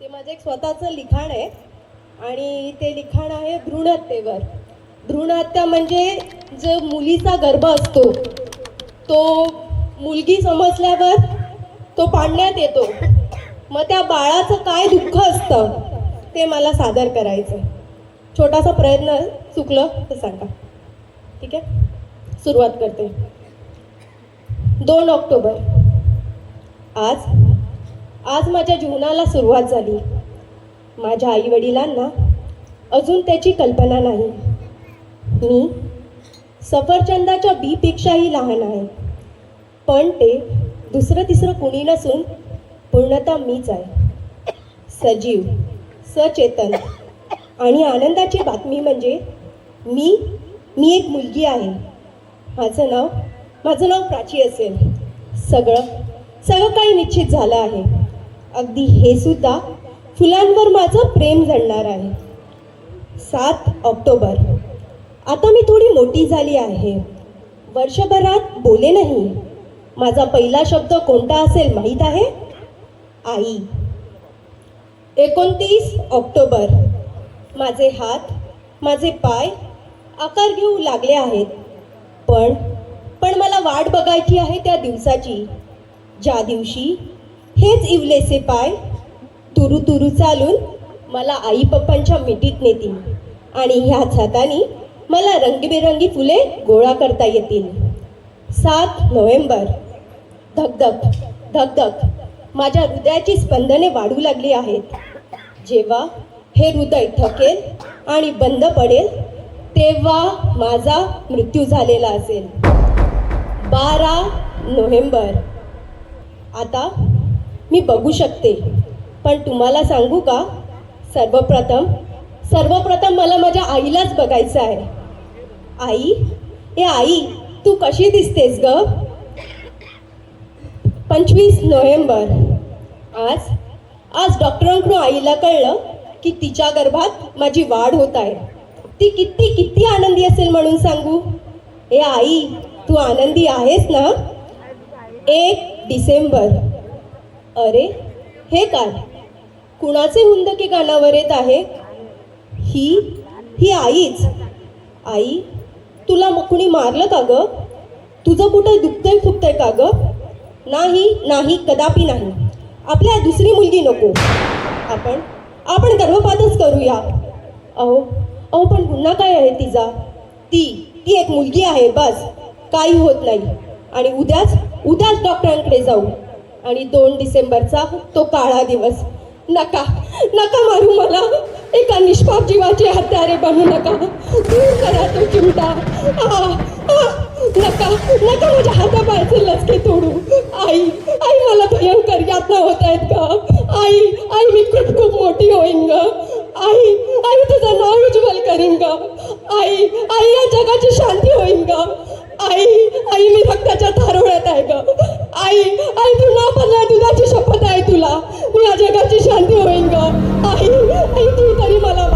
ते माझं एक स्वतःचं लिखाण आहे. आणि ते लिखाण आहे भ्रूणहत्येवर. भ्रूणहत्या म्हणजे जो मुलीचा गर्भ असतो तो मुलगी समजल्यावर तो पाडण्यात येतो. मग त्या बाळाचं काय दुःख असतं ते मला सादर करायचं छोटासा प्रयत्न चुकलं तर सांगा. ठीक आहे? सुरुवात करते. दोन ऑक्टोबर. आज आज माझ्या जीवनाला सुरुवात झाली. माझ्या आईवडिलांना अजून त्याची कल्पना नाही. मी सफरचंदाच्या बीपेक्षाही लहान आहे. पण ते दुसरं तिसरं कुणी नसून पूर्णतः मीच आहे. सजीव सचेतन आणि आनंदाची बातमी म्हणजे मी मी एक मुलगी आहे. माझं नाव माझं नाव प्राची असेल. सगळं सगळं काही निश्चित झालं आहे. अगदी हे सुद्धा फुलांवर माझं प्रेम जडणार आहे. सात ऑक्टोबर. आता मी थोडी मोठी झाली आहे. वर्षभरात बोले नाही. माझा पहिला शब्द कोणता असेल माहीत आहे? आई. एकोणतीस ऑक्टोबर. माझे हात माझे पाय आकार घेऊ लागले आहेत. पण पण मला वाट बघायची आहे त्या दिवसाची. ज्या दिवशी हेच इवलेसे पाय. तुरु तुरु चालून मला आई पप्पांच्या मिठीत नेतील आणि ह्याच हाताने मला रंगीबेरंगी फुले गोळा करता येतील. सात नोव्हेंबर. धकधक धकधक माझ्या हृदयाची स्पंदने वाढू लागली आहेत. जेव्हा हे हृदय थकेल आणि बंद पडेल तेव्हा माझा मृत्यू झालेला असेल. बारा नोव्हेंबर. आता मी बघू शकते. पण तुम्हाला सांगू का? सर्वप्रथम सर्वप्रथम मला माझ्या आईलाच बघायचं आहे. आई ए आई तू कशी दिसतेस ग? पंचवीस नोव्हेंबर. आज आज डॉक्टरांकडून आईला कळलं की तिच्या गर्भात माझी वाढ होत आहे. ती किती किती आनंदी असेल म्हणून सांगू? ए आई तू आनंदी आहेस ना? एक डिसेंबर. अरे हे काय? कुणाचे हुंदके कानावर येत आहे? ही ही आईच. आई तुला मग कुणी मारलं का ग? तुझं कुठं दुखतंय फुकतंय का ग? नाही नाही कदापि नाही. आपल्या दुसरी मुलगी नको. आपण आपण गर्भपातच करूया. अहो अहो पण पुन्हा काय आहे तिचा? ती ती एक मुलगी आहे बस. काही होत नाही. आणि उद्याच उद्याच डॉक्टरांकडे जाऊ. आणि दोन डिसेंबरचा तो काळा दिवस. नका नका मारू मला. एका निष्पाप जीवाची हत्यारे बनू नका. दूर करा तो चिमटा. नका नका माझ्या हातापायचे लचके तोडू. आई आई मला भयंकर यातना होत आहेत का? आई आई मी खूप खूप मोठी होईन ग. आई आई तुझं नाव उज्ज्वल करीन ग. आई आई या जगाची शांती होईन ग. आई आई मी रक्ताच्या थारोळ्यात आहे ग. आई आई तू ना या जगाची शांती होईल ग. आई आई तू तरी मला